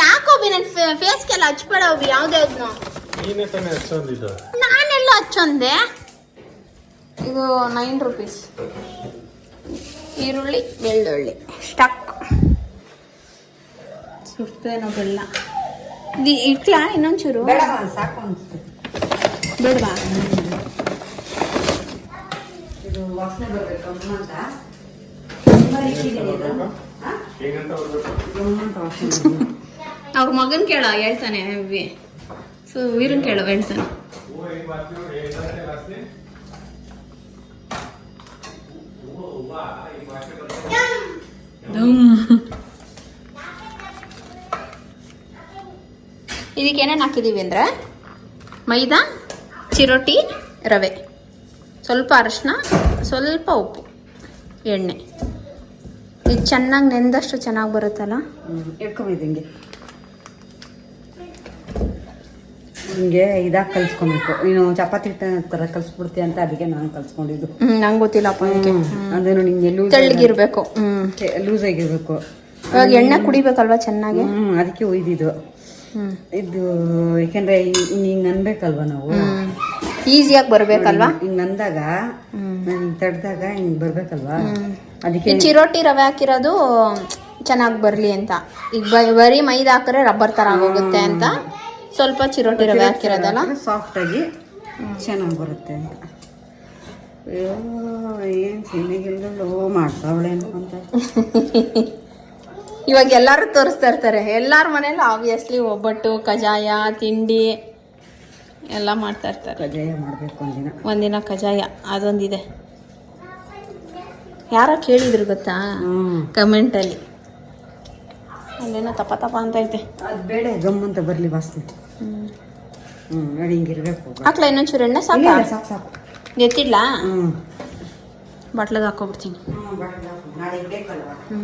ಯಾಕೋ ಬಿ ನನ್ನ ಫೇಸ್ಗೆಲ್ಲ ಹಚ್ಬೇಡ ಬಿ ಯಾವುದೇ ಅದನ್ನು ನೀನೇ ನಾನೆಲ್ಲ ಹಚ್ಚೊಂದೆ? ಇದು ನೈನ್ ರುಪೀಸ್ ಈರುಳ್ಳಿ ಬೆಳ್ಳುಳ್ಳಿ. ಸ್ಟಕ್ ಸುರ್ತೇನೋ ಬೆಲ್ಲ. ಇದು ಇಟ್ಲಾ ಇನ್ನೊಂಚೂರು? ಸಾಕು ಅನಿಸ್ತದೆ ಬೇಡವಾ? ಇದು ವಾಸನೆ ಬರಬೇಕು ಅಂತ. ಅವ್ರ ಮಗನ್ ಕೇಳ ಹೇಳ್ತಾನೆ ಸೊ ವೀರನ್ ಕೇಳ ಹೇಳ್ತಾನೆ. ಇದಕ್ಕೆ ಏನೇನು ಹಾಕಿದ್ದೀವಿ ಅಂದರೆ ಮೈದಾ ಚಿರೋಟಿ ರವೆ. ಸ್ವಲ್ಪ ಅರಶಿನ ಸ್ವಲ್ಪ ಉಪ್ಪು ಎಣ್ಣೆ. ಇದು ಚೆನ್ನಾಗಿ ನೆಂದಷ್ಟು ಚೆನ್ನಾಗಿ ಬರುತ್ತಲ್ಲ? ಹ್ಮ್, ಹಿಂಗೆ ಇದಾಗಿ ಕಲ್ಸ್ಕೊಬೇಕು. ನೀನು ಚಪಾತಿ ತರ ಥರ ಕಲ್ಸ್ಬಿಡ್ತೀಯ ಅಂತ ಅದಕ್ಕೆ ನಾನು ಕಲ್ಸ್ಕೊಂಡಿದ್ದು. ಹ್ಞೂ ನಂಗೆ ಗೊತ್ತಿಲ್ಲಪ್ಪ ಅದನ್ನು ಅದೇನು ನಿಂಗೆ ಲೂಸ್ ತೆಳ್ಳಗಿರ್ಬೇಕು ಹ್ಞೂ ಲೂಸ್ ಆಗಿರ್ಬೇಕು ಇವಾಗ ಎಣ್ಣೆ ಕುಡಿಬೇಕಲ್ವಾ ಚೆನ್ನಾಗಿ? ಹ್ಮ್ ಅದಕ್ಕೆ ಒಯ್ದಿದ್ದು. ಹ್ಮ್. ಇದು ಯಾಕೆಂದ್ರೆ ಹಿಂಗೆ ಅನ್ಬೇಕಲ್ವಾ ನಾವು? ಈಸಿಯಾಗಿ ಬರ್ಬೇಕಲ್ವಾ? ಹಿಂಗೆ ನಂದಾಗ ನಾನು ತಡ್ದಾಗ ಹಿಂಗೆ ಬರ್ಬೇಕಲ್ವಾ? ಅದಕ್ಕೆ ಚಿರೋಟಿ ರವೆ ಹಾಕಿರೋದು ಚೆನ್ನಾಗಿ ಬರಲಿ ಅಂತ. ಈಗ ಬರೀ ಮೈದಾ ಹಾಕಿದ್ರೆ ರಬ್ಬರ್ ಥರ ಆಗೋಗುತ್ತೆ ಅಂತ. ಸ್ವಲ್ಪ ಚಿರೋಟಿ ರವೆ ಹಾಕಿರೋದಲ್ಲ? ಸಾಫ್ಟಾಗಿ ಚೆನ್ನಾಗಿ ಬರುತ್ತೆ ಅಂತ. ಅಯ್ಯೋ ಏನು ಚೆನ್ನಾಗಿಲ್ಲೋ ಮಾಡ್ತಾವಳೆ ಅಂತ. ಇವಾಗ ಎಲ್ಲರೂ ತೋರಿಸ್ತಾ ಇರ್ತಾರೆ. ಎಲ್ಲರ ಮನೇಲಿ ಆಬ್ವಿಯಸ್ಲಿ ಒಬ್ಬಟ್ಟು ಕಜಾಯ ತಿಂಡಿ ಎಲ್ಲ ಮಾಡ್ತಾ ಇರ್ತಾರೆ. ಕಜಾಯ ಮಾಡಬೇಕು ಒಂದಿನ. ಒಂದಿನ ಕಜಾಯ ಅದೊಂದಿದೆ. ಯಾರೋ ಕೇಳಿದ್ರು ಗೊತ್ತಾ? ಕಮೆಂಟಲ್ಲಿ ಅಲ್ಲೇನೋ ತಪ ತಪ್ಪ ಅಂತ ಐತೆ. ಅದು ಬೇಡ ಗಮ್ ಅಂತ ಬರಲಿ ವಾಸನೆ ಹ್ಞೂ ನೋಡಿ ಹಿಂಗಿರ್ಬೇಕು ಹಾಕ್ಲಾ ಇನ್ನೊಂಚೂರು ಎಣ್ಣೆ ಇಲ್ಲ, ಸಾಕಾ ಇಲ್ಲ, ಸಾಕು ಸಾಕು ಎತ್ತಿಡ್ಲಾ ಹ್ಞೂ ಬಾಟ್ಲಿಗೆ ಹಾಕೋಬಿಡ್ತೀನಿ ಹ್ಞೂ ಬೇಡ, ಬೇಡ. ನಾಳೆ ಬೇಕಲ್ವಾ ಹ್ಞೂ